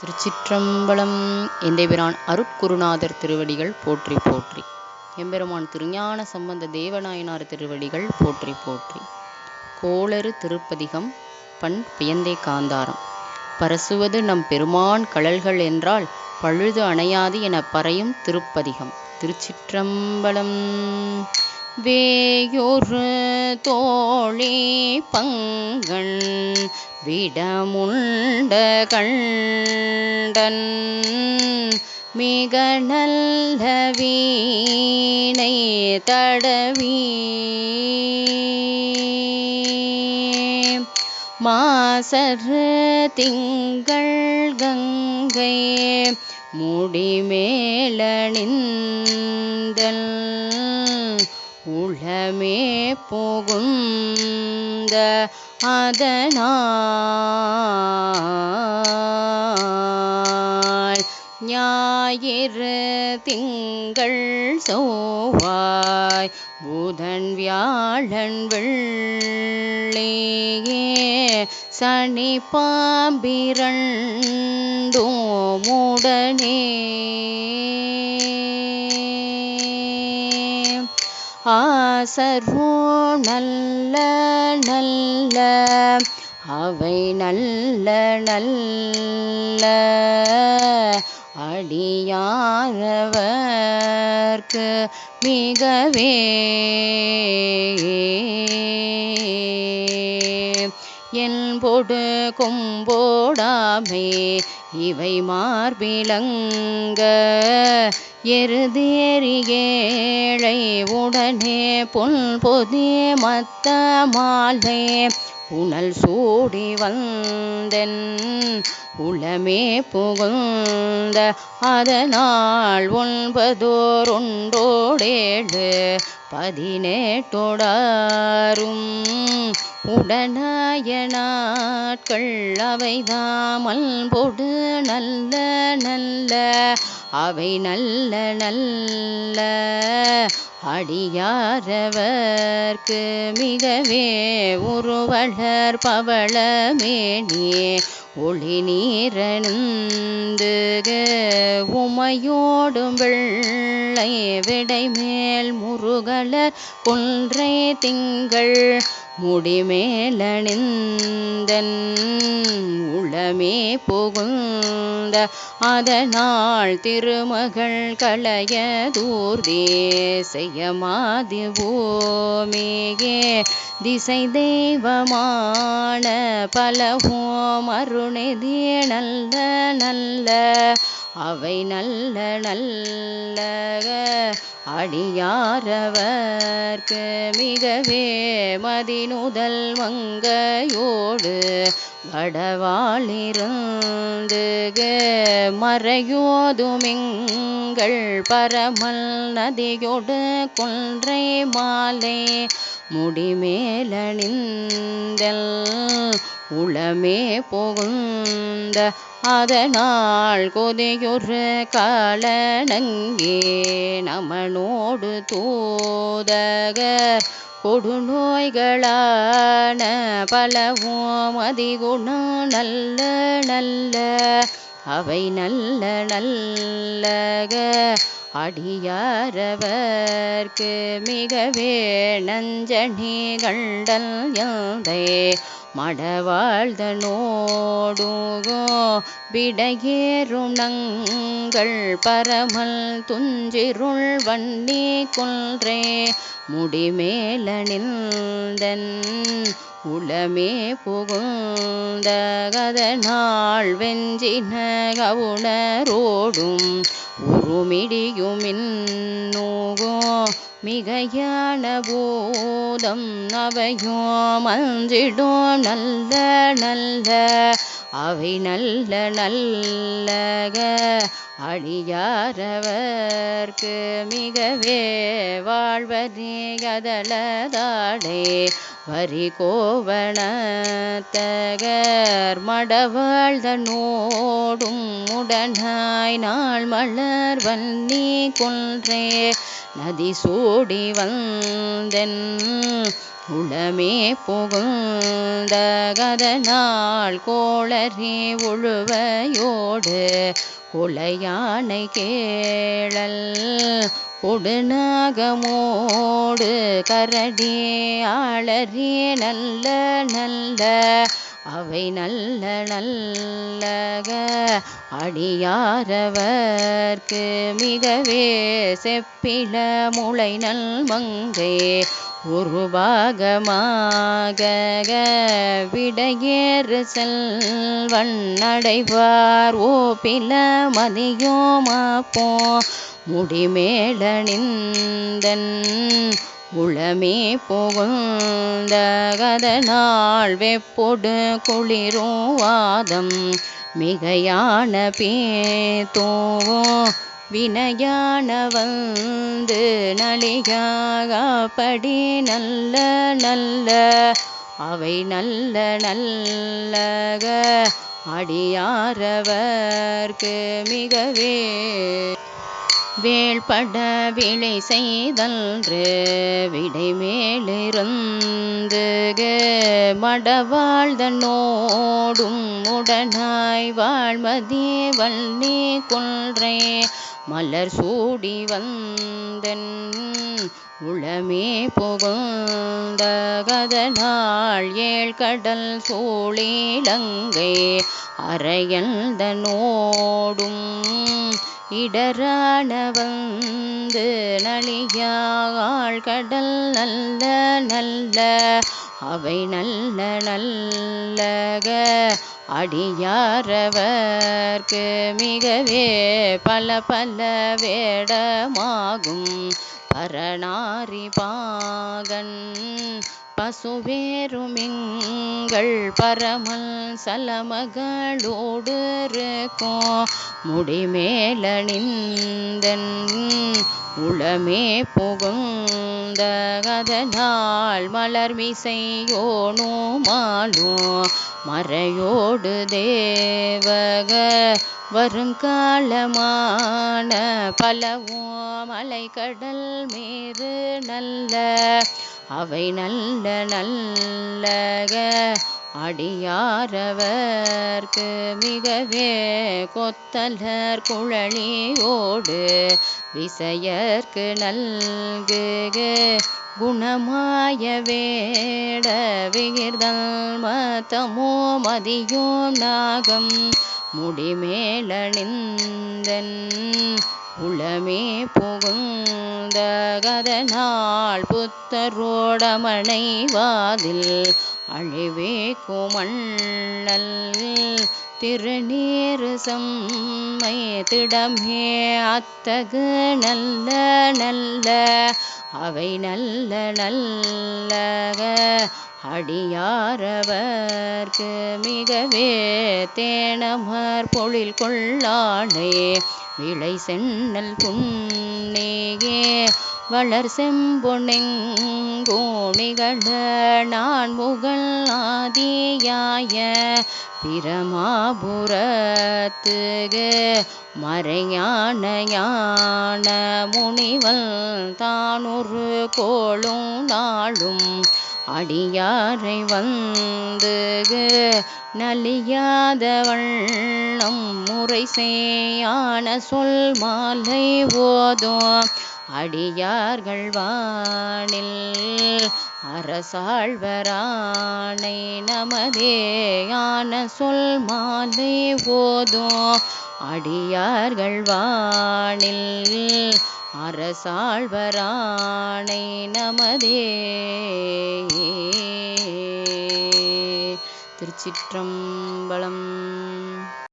திருச்சிற்றம்பலம் எந்தைபிரான் அருட்குருநாதர் திருவடிகள் போற்றி போற்றி. எம்பெருமான் திருஞான சம்பந்த தேவநாயனார் திருவடிகள் போற்றி போற்றி. கோளறு திருப்பதிகம் பண் பியந்தை காந்தாரம். பரசுவது நம் பெருமான் கழல்கள் என்றால் பழுது அணையாது என பறையும் திருப்பதிகம். திருச்சிற்றம்பலம் வேயொரு தோழி பங்கண் விடமுண்ட கண்டன். மிக நல்ல வீணை தடவி. மாசரு திங்கள் கங்கை முடிமேலணிந்தல் உளமே புகுந்த அதனால் ஞாயிறு திங்கள் சோவாய் புதன் வியாழன் வெள்ளியே சனி பாம்பிரண்டோ முடனே ஆசர்வோ நல்ல நல்ல அவை நல்ல நல்ல அடியாரவர்க்கு மிகவே. என் பொடு என்பொடு கொம்போடாமே இவை மார்பிலங்க எருதேறியேழை உடனே பொன் பொதிய மத்த மாலை. புனல் சூடி வந்தன் உளமே புகுந்த அதனால் ஒன்பதோர் ஒன்றோடேழு பதினேட்டோடாரும் உடனாய நாட்கள் அவைதாமல் பொடு நல்ல நல்ல அவை நல்ல நல்ல. அடியாரவர்க்கு மிகவே உருவளர் பவளமேனே ஒளி நீரணுந்து உமையோடும் வெள்ளை விடைமேல் மலர் கொன்றே திங்கள் முடிமேலணிந்தன். உளமே புகுந்த அதனால் திருமகள் களைய தூர்தேசையமாதி பூமியே திசை தெய்வமான பலவோம் அருணிதி நல்ல நல்ல அவை நல்ல நல்ல அடியாரவர்க்கு மிகவே மதினுதல் மங்கையோடு வடவாளிருந்து மறையோதுமிங்கள் பரமல் நதியோடு கொன்றை மாலை முடிமேலணிந்தல் உளமே புகுந்த அதனால் கொதியொரு கலனங்கே நமனோடு தூதகர் கொடுநோய்களான பலவும் அதிகுணம் நல்ல நல்ல அவை நல்ல நல்லக அடியாரவர்க்கு மிகவே நஞ்சனி கண்டல் யாதை மடவாழ்தனோடுகோ விடையேறும் நங்கள் பரமல் துஞ்சிருள் வன்னி கொன்றே. நின்றன் உளமே புகுந்த கதநாள் வெஞ்சின கவுணரோடும் உருமிடியுமின்னூகோ மிகையான போதம் அவையோ மஞ்சிடும் நல்ல நல்ல அவை நல்ல நல்ல அடியாரவர்க்கு மிகவே வாழ்வதே கதலதாடே வரி கோவணத்தகர் மடவாழ்தனோடும் உடனாய் நாள் மலர் வன்னி கொன்றே நதி சூடி வந்தென் உளமே புகுந்த கதனால் கோளறி உழுவையோடு குலையானை கேளல் கொடுநாகமோடு கரடி ஆளறி நல்ல நல்ல அவை நல்ல நல்லக அடியாரவர்க்கு மிகவே செப்பில முளை நல் மங்கை உருபாகமாக விடையேறு செல்வன் அடைவார் பில மதியோமாப்போ முடிமேல நிந்தன் உளமே புகுந்தகதனால் வெப்பொடு குளிரும் வாதம் மிகையான பேத்தோவோ வினையான வந்து நலிகாகப்படி நல்ல நல்ல அவை நல்ல நல்லக அடியாரவர்க்கு மிகவே வேள்பட விளை செய்தன்று விடைமேலிருந்து மடவாழ்தனோடும் உடனாய் வாழ்மதி வள்ளி கொன்றே மலர் சூடி வந்தன் உளமே புகுந்த கதனாள் ஏழ் கடல் சூழிலங்கை அரையந்தனோடும் இடரான வந்து நளியாள் கடல் நல்ல நல்ல அவை நல்ல நல்லக அடியாரவர்க்கு மிகவே பல பல வேடமாகும். பரணாரி பாகன் பசுவேருமிங்கள் பரமல் சலமகளோடு இருக்கும். முடிமேலணிந்தன் உளமே புகுந்த கதனால் மலர்மிசையோனோ மாலோ மறையோடு தேவக வருங்காலமான பலவோ மலை கடல் மேறு நல்ல அவை நல்ல நல்லக அடியாரவர்க்கு மிகவே கொத்தலர் குழலியோடு விசையர்க்கு நல்கு குணமாய வேட விகிர்தல் மதமோ மதியோ நாகம் முடிமேலணிந்தன் உளமே புகுந்த கதனால் புத்தரோடமனை வாதில் அழிவே குமண்ணல் திருநீர் செம்மை திடமே அத்தகு நல்ல நல்ல அவை நல்ல நல்ல அடியாரவர்க்கு மிகவே தேனமர் பொழில் கொள்ளானே விளை சென்னல் புன்னேயே வளர் செம்பொனெங்கோணிகள நான் முகல் ஆதியாய பிரமாபுரத்துகு மறையான ஞான முனிவல் தானொரு கோளும் நாளும் அடியாரை வந்து நலியாத வண்ணம் முறை செய்யான சொல் மாலை ஓதோ அடியார்கள் வானில் அரசாழ்வரானை நமதேயான சொல் மாலை போதும் அடியார்கள் வானில் அரசாழ்வரானை நமதே. திருச்சிற்றம்பலம்